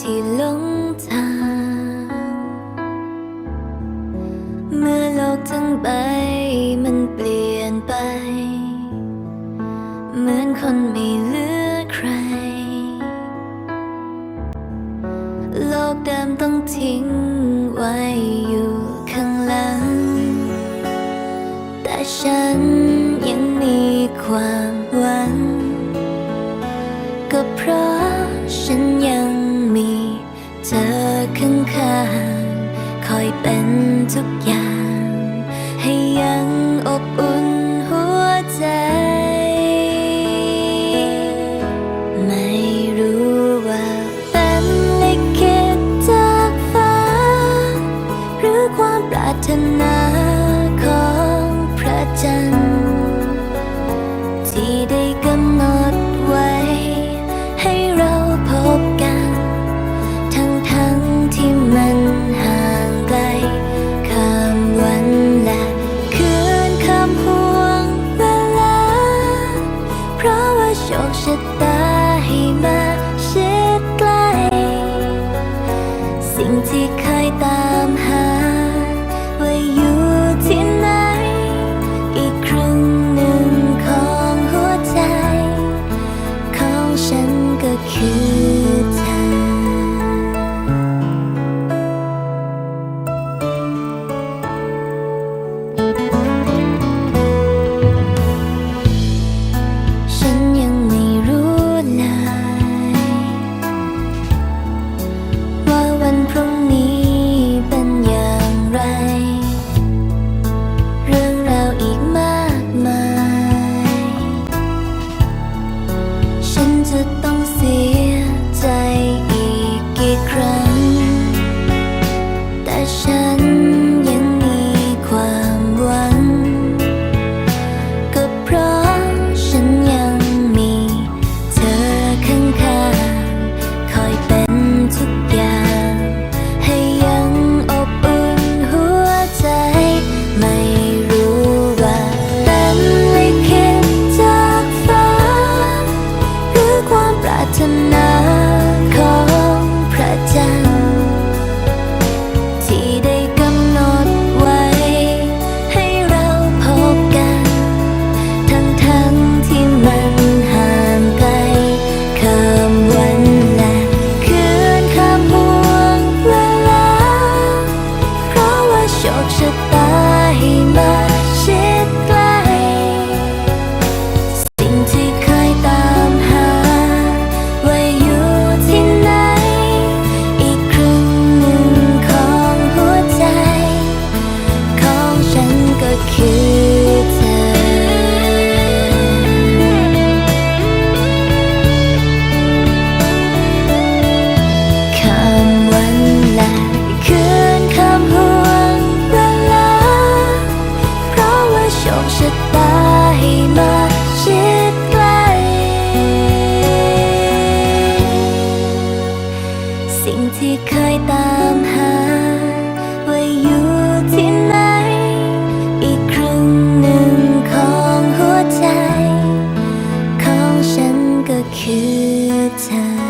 ที่หลงทาง เมื่อโลกทั้งใบมันเปลี่ยนไป เหมือนคนไม่เหลือใคร โลกเดิมต้องทิ้งไว้อยู่ อยเป็นทุกอย่าง ให้ยังอบอุ่นหัวใจ ไม่รู้ว่าเป็นลิขิตจากฟ้า หรือความปรารถนา ชะตาให้มาชิดใกล้ สิ่งที่เคยตา った可叹。